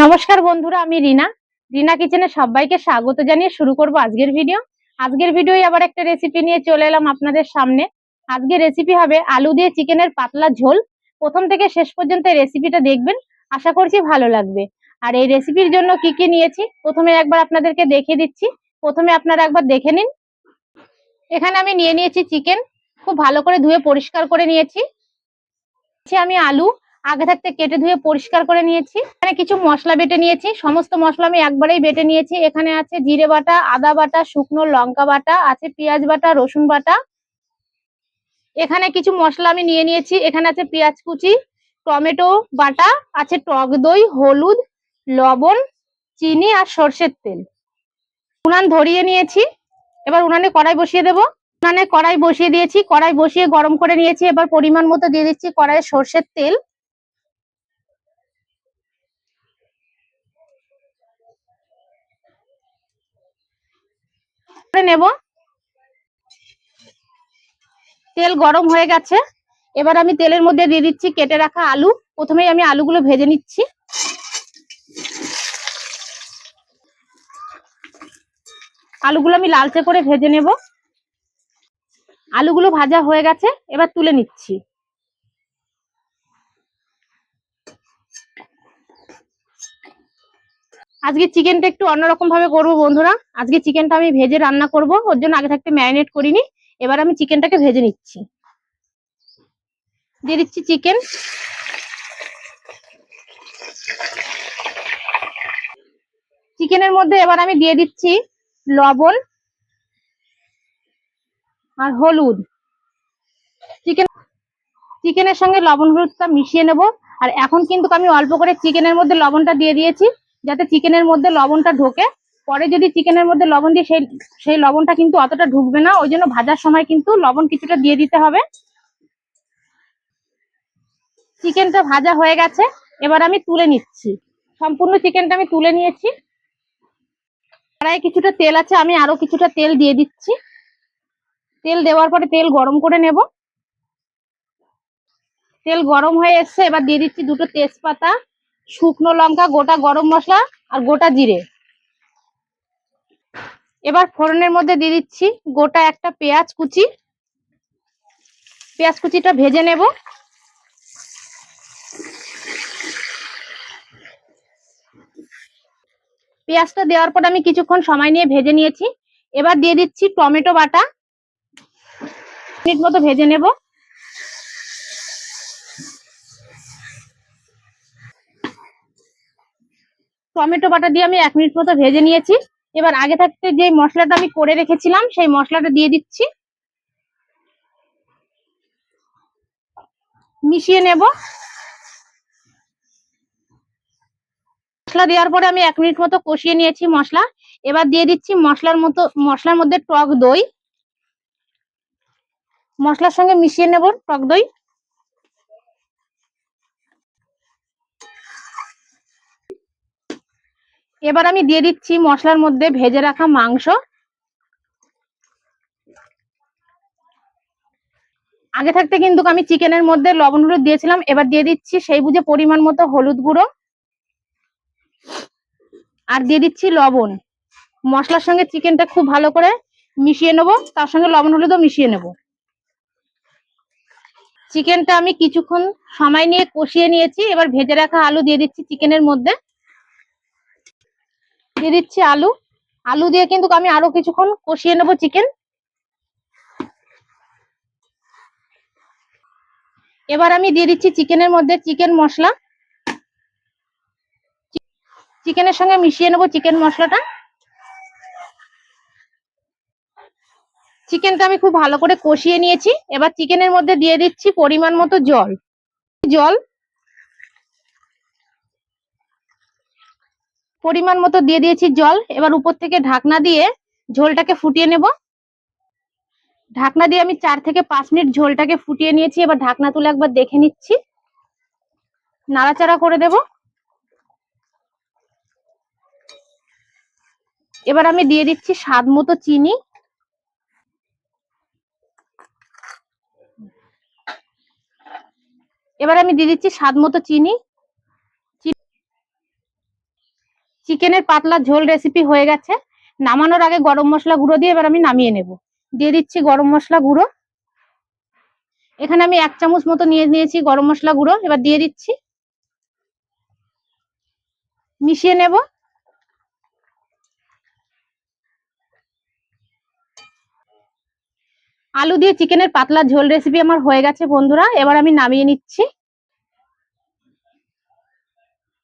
নমস্কার বন্ধুরা, আমি রিনা। রিনা কিচেনে সবাইকে স্বাগত জানিয়ে শুরু করব আজকের ভিডিও। আজকের ভিডিও আবার একটা রেসিপি নিয়ে চলে এলাম আপনাদের সামনে। আজকের রেসিপি হবে আলু দিয়ে চিকেনের পাতলা ঝোল। প্রথম থেকে শেষ পর্যন্ত রেসিপিটা দেখবেন, আশা করছি ভালো লাগবে। আর এই রেসিপির জন্য কি কি নিয়েছি, প্রথমে একবার আপনাদেরকে দেখিয়ে দিচ্ছি। প্রথমে আপনারা একবার দেখে নিন। এখানে আমি নিয়ে নিয়েছি চিকেন খুব ভালো করে ধুয়ে পরিষ্কার করে নিয়েছি আমি আলু। আগে থাকতে কেটে ধুয়ে পরিষ্কার করে নিয়েছি। এখানে কিছু মশলা বেটে নিয়েছি। সমস্ত মশলা আমি একবারেই বেটে নিয়েছি। এখানে আছে জিরে বাটা, আদা বাটা, শুকনো লঙ্কা বাটা, আছে পেঁয়াজ বাটা, রসুন বাটা। এখানে কিছু মশলা আমি নিয়ে নিয়েছি। এখানে আছে পেঁয়াজ কুচি, টমেটো বাটা, আছে টক দই, হলুদ, লবণ, চিনি আর সর্ষের তেল। উনান ধরিয়ে নিয়েছি। এবার উনানে কড়াই বসিয়ে দেবো। উনানে কড়াই বসিয়ে দিয়েছি। কড়াই বসিয়ে গরম করে নিয়েছি। এবার পরিমাণ মতো দিয়ে দিচ্ছি কড়াইয়ে সর্ষের তেল। করে নেব। তেল গরম হয়ে গেছে। এবার আমি তেলের মধ্যে দিয়ে দিচ্ছি কেটে রাখা আলু। প্রথমেই আমি আলুগুলো ভেজে নিচ্ছি। আলুগুলো আমি লালচে করে ভেজে নেব। আলুগুলো ভাজা হয়ে গেছে, এবার তুলে নিচ্ছি। আজকে চিকেনটা একটু অন্যরকম ভাবে করব বন্ধুরা। আজকে চিকেনটা আমি ভেজে রান্না করব, ওর জন্য আগে থাকতে ম্যারিনেট করিনি। এবার আমি চিকেনটাকে ভেজে নিচ্ছি। দিয়ে দিচ্ছি চিকেন। চিকেনের মধ্যে এবার আমি দিয়ে দিচ্ছি লবণ আর হলুদ। চিকেন, চিকেনের সঙ্গে লবণ হলুদটা মিশিয়ে নেব। আর এখন কিন্তু আমি অল্প করে চিকেনের মধ্যে লবণটা দিয়ে দিয়েছি। যাতে চিকেনের মধ্যে লবণটা ঢোকে। পরে যদি চিকেনের মধ্যে লবণ দিয়ে সেই সেই লবণটা কিন্তু অতটা ঢুকবে না। ওই জন্য ভাজার সময় কিন্তু লবণ কিছুটা দিয়ে দিতে হবে। চিকেনটা ভাজা হয়ে গেছে। এবার আমি তুলে নিচ্ছি। সম্পূর্ণ চিকেনটা আমি তুলে নিয়েছি। কড়াই কিছুটা তেল আছে, আমি আরও কিছুটা তেল দিয়ে দিচ্ছি। তেল দেওয়ার পরে তেল গরম করে নেব। তেল গরম হয়ে এসছে, এবার দিয়ে দিচ্ছি দুটো তেজপাতা। শুকনো লঙ্কা, গোটা গরম মশলা আর গোটা জিরে। এবার ফোড়নের মধ্যে দিয়ে দিচ্ছি গোটা একটা পেঁয়াজ কুচি। পেঁয়াজ কুচিটা ভেজে নেব। পেঁয়াজটা দেওয়ার পর আমি কিছুক্ষণ সময় নিয়ে ভেজে নিয়েছি। এবার দিয়ে দিচ্ছি টমেটো বাটা। মিনিট মতো ভেজে নেব। টমেটো বাটা দিয়ে আমি এক মিনিট মতো ভেজে নিয়েছি। এবার আগে থাকতে যে মশলাটা আমি করে রেখেছিলাম, সেই মশলাটা দিয়ে দিচ্ছি। মিশিয়ে নেব। মশলা দেওয়ার পরে আমি এক মিনিট মতো কষিয়ে নিয়েছি মশলা। এবার দিয়ে দিচ্ছি মশলার মতো, মশলার মধ্যে টক দই। মশলার সঙ্গে মিশিয়ে নেব টক দই। এবার আমি দিয়ে দিচ্ছি মশলার মধ্যে ভেজে রাখা মাংস। আগে থাকতে কিন্তু আমি চিকেনের মধ্যে লবণ হলুদ দিয়েছিলাম, এবার দিয়ে দিচ্ছি সেই বুঝে পরিমাণ মতো হলুদ গুঁড়ো। আর দিয়ে দিচ্ছি লবণ। মশলার সঙ্গে চিকেনটা খুব ভালো করে মিশিয়ে নেব, তার সঙ্গে লবণ হলুদও মিশিয়ে নেব। চিকেনটা আমি কিছুক্ষণ সময় নিয়ে কষিয়ে নিয়েছি, এবার ভেজে রাখা আলু দিয়ে দিচ্ছি চিকেনের মধ্যে। দিয়ে দিচ্ছি আলু। আলু দিয়ে কিন্তু আমি আরও কিছুক্ষণ কষিয়ে নেব চিকেন এবার আমি দিয়ে দিচ্ছি চিকেনের মধ্যে চিকেন মশলা। চিকেনের সঙ্গে মিশিয়ে নেব চিকেন মশলাটা। চিকেনটা আমি খুব ভালো করে কষিয়ে নিয়েছি। এবার চিকেনের মধ্যে দিয়ে দিচ্ছি পরিমাণ মতো জল। জল পরিমাণ মতো দিয়ে দিয়েছি জল। এবার উপর থেকে ঢাকনা দিয়ে ঝোলটাকে ফুটিয়ে নেব। ঢাকনা দিয়ে আমি চার থেকে পাঁচ মিনিট ঝোলটাকে ফুটিয়ে নিয়েছি। এবার ঢাকনা তুলে একবার দেখে নিচ্ছি। নাড়াচাড়া করে দেব। এবার আমি দিয়ে দিচ্ছি স্বাদ মতো চিনি। এবার আমি দিয়ে দিচ্ছি স্বাদ মতো চিনি। চিকেনের পাতলা ঝোল রেসিপি হয়ে গেছে। নামানোর আগে গরম মশলা গুঁড়ো দিয়ে এবার আমি নামিয়ে নেব। দিয়ে দিচ্ছি গরম মশলা গুঁড়ো। এখানে আমি এক চামচ মতো নিয়ে নিয়েছি গরম মশলা গুঁড়ো। এবার দিয়ে দিচ্ছি। মিশিয়ে নেব। আলু দিয়ে চিকেনের পাতলা ঝোল রেসিপি আমার হয়ে গেছে বন্ধুরা। এবার আমি নামিয়ে নিচ্ছি।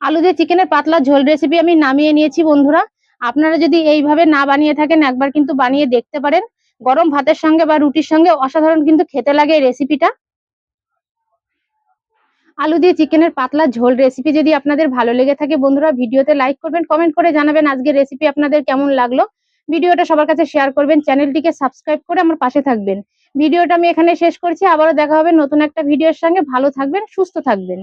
আলু দিয়ে চিকেনের পাতলা ঝোল রেসিপি আমি নামিয়ে নিয়েছি বন্ধুরা। আপনারা যদি এইভাবে না বানিয়ে থাকেন, একবার কিন্তু বানিয়ে দেখতে পারেন। গরম ভাতের সঙ্গে বা রুটির সঙ্গে অসাধারণ কিন্তু খেতে লাগে এই রেসিপিটা আলু দিয়ে চিকেনের পাতলা ঝোল রেসিপি যদি আপনাদের ভালো লেগে থাকে বন্ধুরা, ভিডিওতে লাইক করবেন কমেন্ট করে জানাবেন আজকের রেসিপি আপনাদের কেমন লাগল। ভিডিওটা সবার কাছে শেয়ার করবেন, চ্যানেলটিকে সাবস্ক্রাইব করে আমার পাশে থাকবেন। ভিডিওটা আমি এখানে শেষ করছি, আবারও দেখা হবে নতুন একটা ভিডিওর সঙ্গে। ভালো থাকবেন, সুস্থ থাকবেন।